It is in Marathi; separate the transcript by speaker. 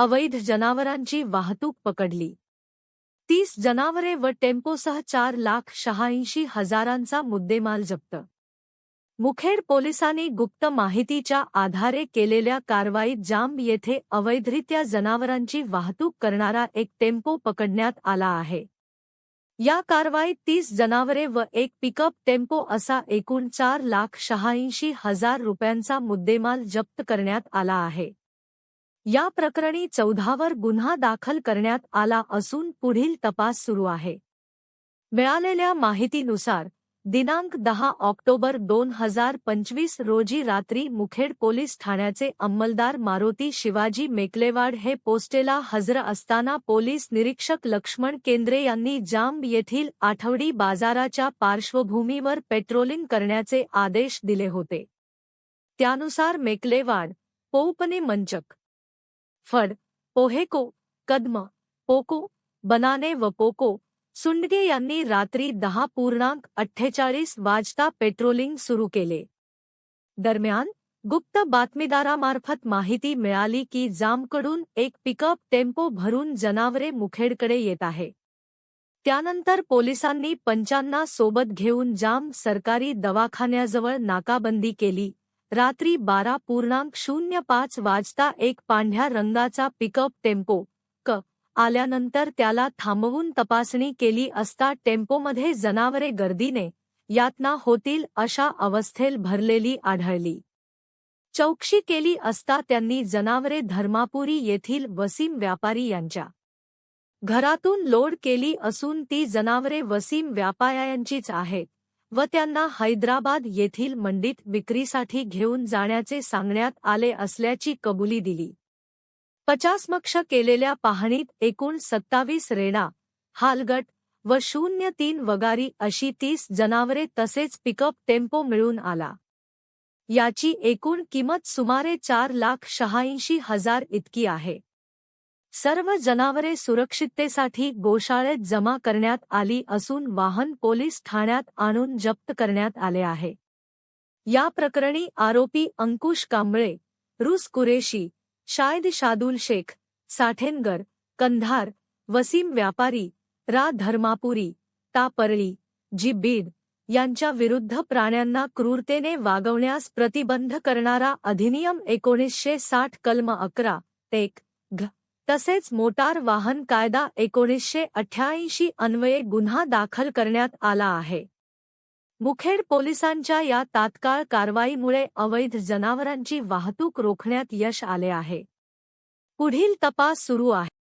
Speaker 1: अवैध जनावरांची वाहतूक पकडली. तीस जनावरे व टेम्पोसह चार लाख शहाऐंशी हजारांचा मुद्देमाल जप्त. मुखेड पोलिसांनी गुप्त माहितीच्या आधारे केलेल्या कारवाईत जांब येथे अवैधरित्या जनावरांची वाहतूक करणारा एक टेम्पो पकडण्यात आला आहे. या कारवाईत तीस जनावरे व एक पिकअप टेम्पो असा एकूण चार लाख शहाऐंशी हजार रुपयांचा मुद्देमाल जप्त करण्यात आला आहे. या प्रकरणी चौदावर गुन्हा दाखल करण्यात आला असून पुढील तपास सुरू आहे. मिळालेल्या माहितीनुसार दिनांक दहा ऑक्टोबर दोन हजार पंचवीस रोजी रात्री मुखेड पोलीस ठाण्याचे अंमलदार मारुती शिवाजी मेकलेवाड हे पोस्टेला हजर असताना पोलीस निरीक्षक लक्ष्मण केंद्रे यांनी जांब येथील आठवडी बाजाराच्या पार्श्वभूमीवर पेट्रोलिंग करण्याचे आदेश दिले होते. त्यानुसार मेकलेवाड पोपने मंचक फड पोहेको कदम, पोको, बनाने व पोको, सुंडगे यांनी रात्री दहा पूर्णांक अठ्ठेचाळीस वाजता पेट्रोलिंग सुरू केले. दरम्यान, गुप्त बातमीदारामार्फत माहिती मिळाली की जामकडून एक पिकअप टेंपो भरून जनावरे मुखेडकडे येत आहे. त्यानंतर पोलिसांनी पंचांना सोबत घेऊन जाम सरकारी दवाखान्याजवळ नाकाबंदी केली. रात्री बारा पूर्णांक शून्य पाच वाजता एक पांढऱ्या रंगाचा पिकअप टेम्पो क आल्यानंतर त्याला थांबवून तपासणी केली असता टेम्पोमध्ये जनावरे गर्दीने यातना होतील अशा अवस्थेल भरलेली आढळली. चौकशी केली असता त्यांनी जनावरे धर्मापुरी येथील वसीम व्यापारी यांच्या घरातून लोड केली असून ती जनावरे वसीम व्यापाऱ्यांचीच आहेत. व त्यांना हैदराबाद येथील मंडीत विक्रीसाठी घेऊन जाण्याचे सांगण्यात आले असल्याची कबुली दिली. पचासमक्ष केलेल्या पाहणीत एकूण सत्तावीस रेणा हालगट व शून्य तीन वगारी अशी तीस जनावरे तसेच पिकअप टेम्पो मिळून आला. याची एकूण किंमत सुमारे चार लाख शहाऐंशी हजार इतकी आहे. सर्व जनावरे सुरक्षिततेसाठी गोशाळेत जमा करण्यात आली असून वाहन पोलीस ठाण्यात आणून जप्त करण्यात आले आहे. या प्रकरणी आरोपी अंकुश कांबळे रुस कुरेशी शायद शादुल शेख साठेनगर कंधार वसीम व्यापारी रा. धर्मापुरी ता. परळी जी बीड यांच्या विरुद्ध प्राण्यांना क्रूरतेने वागवण्यास प्रतिबंध करणारा अधिनियम एकोणीसशे साठ कलम अकरा एक घ. तसेच मोटार वाहन कायदा एकोणीसशे अठ्ठ्याऐंशी अन्वये गुन्हा दाखल करण्यात आला आहे. मुखेड पोलिसांच्या या तात्काळ कारवाईमुळे अवैध जनावरांची वाहतूक रोखण्यात यश आले आहे. पुढील तपास सुरू आहे.